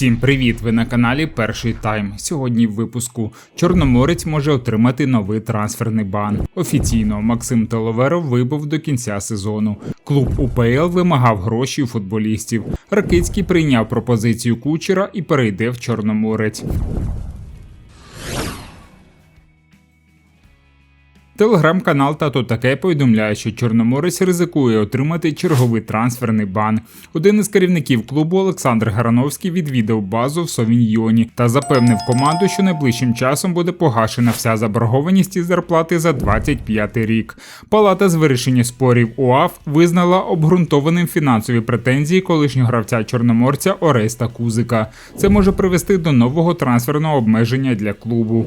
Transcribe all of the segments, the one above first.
Всім привіт! Ви на каналі Перший Тайм. Сьогодні в випуску Чорноморець може отримати новий трансферний бан. Офіційно Максим Толоверов вибув до кінця сезону. Клуб УПЛ вимагав гроші у футболістів. Ракицький прийняв пропозицію кучера і перейде в Чорноморець. Телеграм-канал Тато таке повідомляє, що Чорноморець ризикує отримати черговий трансферний бан. Один із керівників клубу Олександр Гарановський відвідав базу в Совіньйоні та запевнив команду, що найближчим часом буде погашена вся заборгованість із зарплати за 25 рік. Палата з вирішення спорів УАФ визнала обґрунтованим фінансові претензії колишнього гравця чорноморця Ореста Кузика. Це може привести до нового трансферного обмеження для клубу.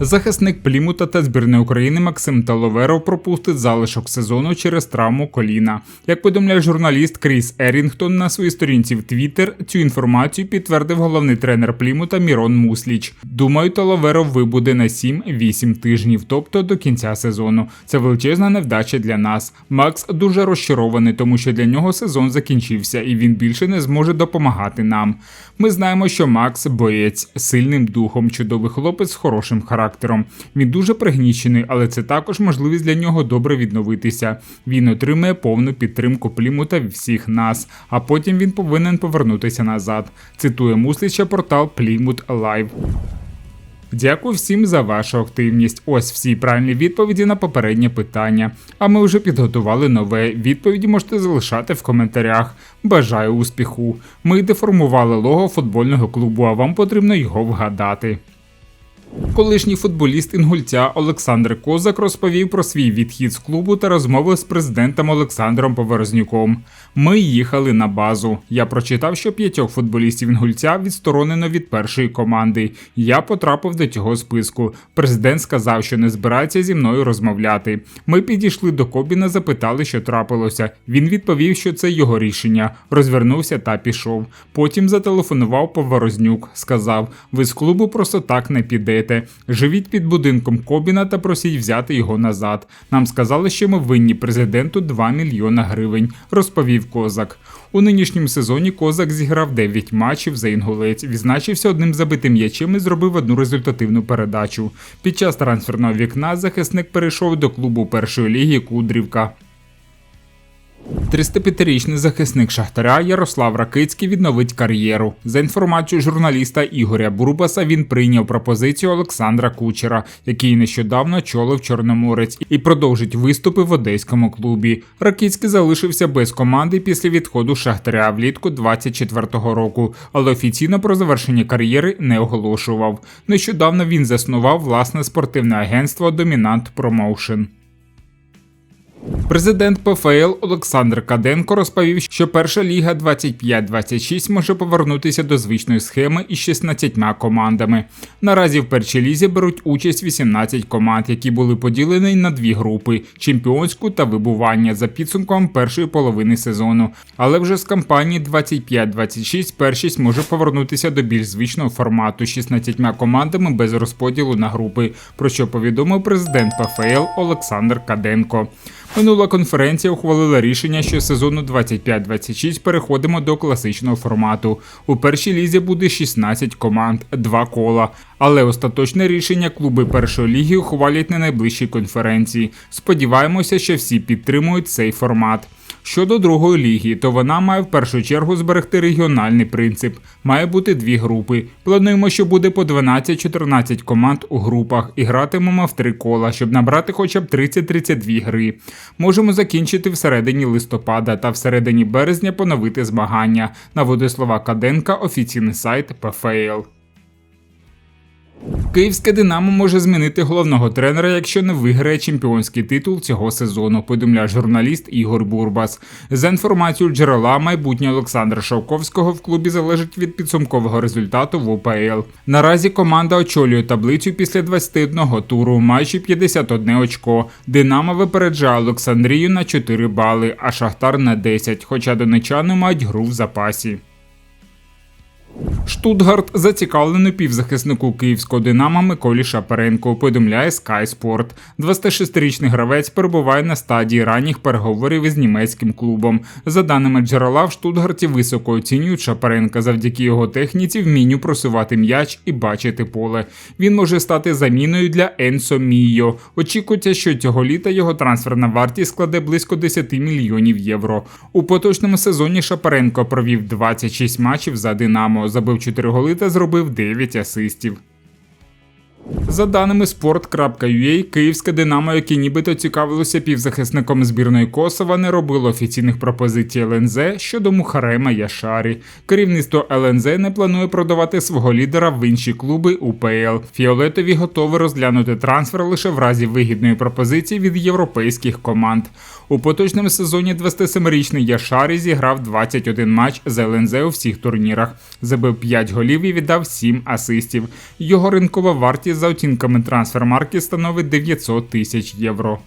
Захисник Плімута та збірної України Максим Таловеров пропустить залишок сезону через травму коліна. Як повідомляє журналіст Кріс Ерінгтон на своїй сторінці в Твіттер, цю інформацію підтвердив головний тренер Плімута Мірон Мусліч. Думаю, Таловеров вибуде на 7-8 тижнів, тобто до кінця сезону. Це величезна невдача для нас. Макс дуже розчарований, тому що для нього сезон закінчився і він більше не зможе допомагати нам. Ми знаємо, що Макс боєць сильним духом, чудовий хлопець з хорошим характером. Він дуже пригнічений, але це також можливість для нього добре відновитися. Він отримає повну підтримку Плімута всіх нас, а потім він повинен повернутися назад. Цитує мусліча портал Plymouth Live. Дякую всім за вашу активність. Ось всі правильні відповіді на попереднє питання. А ми вже підготували нове. Відповіді можете залишати в коментарях. Бажаю успіху! Ми деформували лого футбольного клубу, а вам потрібно його вгадати. Колишній футболіст інгульця Олександр Козак розповів про свій відхід з клубу та розмови з президентом Олександром Поворознюком. Ми їхали на базу. Я прочитав, що п'ятьох футболістів інгульця відсторонено від першої команди. Я потрапив до цього списку. Президент сказав, що не збирається зі мною розмовляти. Ми підійшли до Кобіна, запитали, що трапилося. Він відповів, що це його рішення. Розвернувся та пішов. Потім зателефонував Поворознюк. Сказав: ви з клубу просто так не підете робите. Живіть під будинком Кобіна та просіть взяти його назад. Нам сказали, що ми винні президенту 2 мільйона гривень, розповів Козак. У нинішньому сезоні Козак зіграв 9 матчів за інгулець, відзначився одним забитим м'ячем і зробив одну результативну передачу. Під час трансферного вікна захисник перейшов до клубу першої ліги Кудрівка. 35-річний захисник Шахтаря Ярослав Ракицький відновить кар'єру. За інформацією журналіста Ігоря Бурбаса, він прийняв пропозицію Олександра Кучера, який нещодавно чолив Чорноморець, і продовжить виступи в одеському клубі. Ракицький залишився без команди після відходу Шахтаря влітку 24-го року, але офіційно про завершення кар'єри не оголошував. Нещодавно він заснував власне спортивне агентство Домінант Промоушен. Президент ПФЛ Олександр Каденко розповів, що перша ліга 25-26 може повернутися до звичної схеми із 16 командами. Наразі в першій лізі беруть участь 18 команд, які були поділені на дві групи чемпіонську та вибування за підсумком першої половини сезону. Але вже з кампанії 25-26 першість може повернутися до більш звичного формату 16 командами без розподілу на групи, про що повідомив президент ПФЛ Олександр Каденко. Минула конференція ухвалила рішення, що сезону 25-26 переходимо до класичного формату. У першій лізі буде 16 команд, два кола. Але остаточне рішення клуби першої ліги ухвалять на найближчій конференції. Сподіваємося, що всі підтримують цей формат. Щодо другої ліги, то вона має в першу чергу зберегти регіональний принцип. Має бути дві групи. Плануємо, що буде по 12-14 команд у групах і гратимемо в три кола, щоб набрати хоча б 30-32 гри. Можемо закінчити всередині листопада та всередині березня поновити змагання. Наводить слова Каденка, офіційний сайт ПФЛ. Київське Динамо може змінити головного тренера, якщо не виграє чемпіонський титул цього сезону. Повідомляє журналіст Ігор Бурбас. За інформацією джерела, майбутнє Олександра Шовковського в клубі залежить від підсумкового результату в УПЛ. Наразі команда очолює таблицю після 21 туру, маючи 51 очко. Динамо випереджає Олександрію на 4 бали, а Шахтар на 10, хоча донечани мають гру в запасі. Штутгарт зацікавлений півзахиснику київського Динамо Миколі Шапаренко, повідомляє Sky Sport. 26-річний гравець перебуває на стадії ранніх переговорів із німецьким клубом. За даними джерела, в Штутгарті високо оцінюють Шапаренка завдяки його техніці, вмінню просувати м'яч і бачити поле. Він може стати заміною для Енсо Мійо. Очікується, що цього літа його трансферна вартість складе близько 10 мільйонів євро. У поточному сезоні Шапаренко провів 26 матчів за Динамо забив 4 голи та зробив 9 асистів. За даними sport.ua, київське Динамо, яке нібито цікавилося півзахисником збірної Косова, не робило офіційних пропозицій ЛНЗ щодо Мухарема Яшарі. Керівництво ЛНЗ не планує продавати свого лідера в інші клуби УПЛ. Фіолетові готові розглянути трансфер лише в разі вигідної пропозиції від європейських команд. У поточному сезоні 27-річний Яшарі зіграв 21 матч з ЛНЗ у всіх турнірах, забив 5 голів і віддав 7 асистів. Його ринкова вартість за оцінками трансфермарки становить 900 тисяч євро.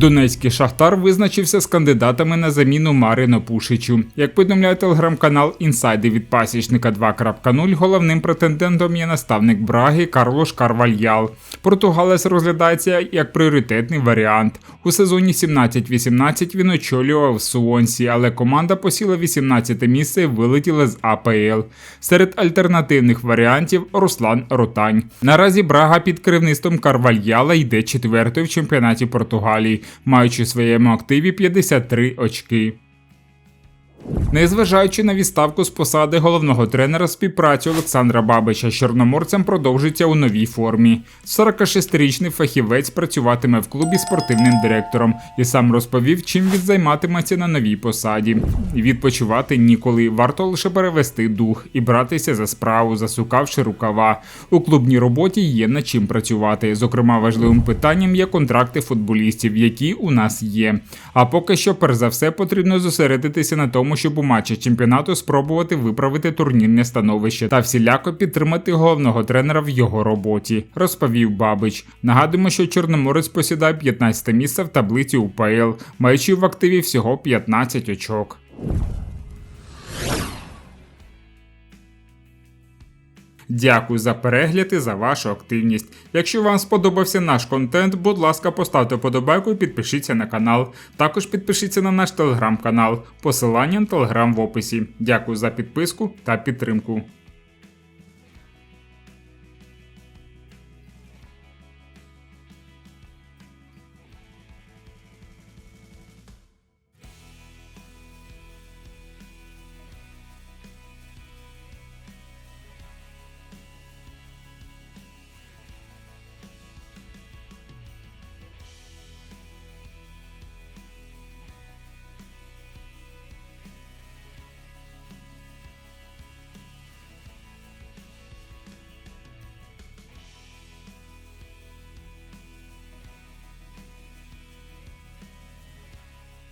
Донецький шахтар визначився з кандидатами на заміну Марину Пушичу. Як повідомляє телеграм-канал Інсайди від пасічника 2.0, головним претендентом є наставник Браги Карлош Карвальял. Португалець розглядається як пріоритетний варіант. У сезоні 17-18 він очолював Суонсі, але команда посіла 18 місце і вилетіла з АПЛ. Серед альтернативних варіантів Руслан Ротань. Наразі Брага під керівництвом Карвальяла йде четвертою в чемпіонаті Португалії, маючи в своєму активі 53 очки. Незважаючи на відставку з посади головного тренера, співпраця Олександра Бабича з Чорноморцем продовжиться у новій формі. 46-річний фахівець працюватиме в клубі спортивним директором і сам розповів, чим він займатиметься на новій посаді. Відпочивати ніколи варто лише перевести дух і братися за справу, засукавши рукава. У клубній роботі є над чим працювати. Зокрема, важливим питанням є контракти футболістів, які у нас є. А поки що, перш за все, потрібно зосередитися на тому, щоб у матчі чемпіонату спробувати виправити турнірне становище та всіляко підтримати головного тренера в його роботі, розповів Бабич. Нагадуємо, що Чорноморець посідає 15 місце в таблиці УПЛ, маючи в активі всього 15 очок. Дякую за перегляд і за вашу активність. Якщо вам сподобався наш контент, будь ласка, поставте подобайку і підпишіться на канал. Також підпишіться на наш телеграм-канал. Посилання на телеграм в описі. Дякую за підписку та підтримку.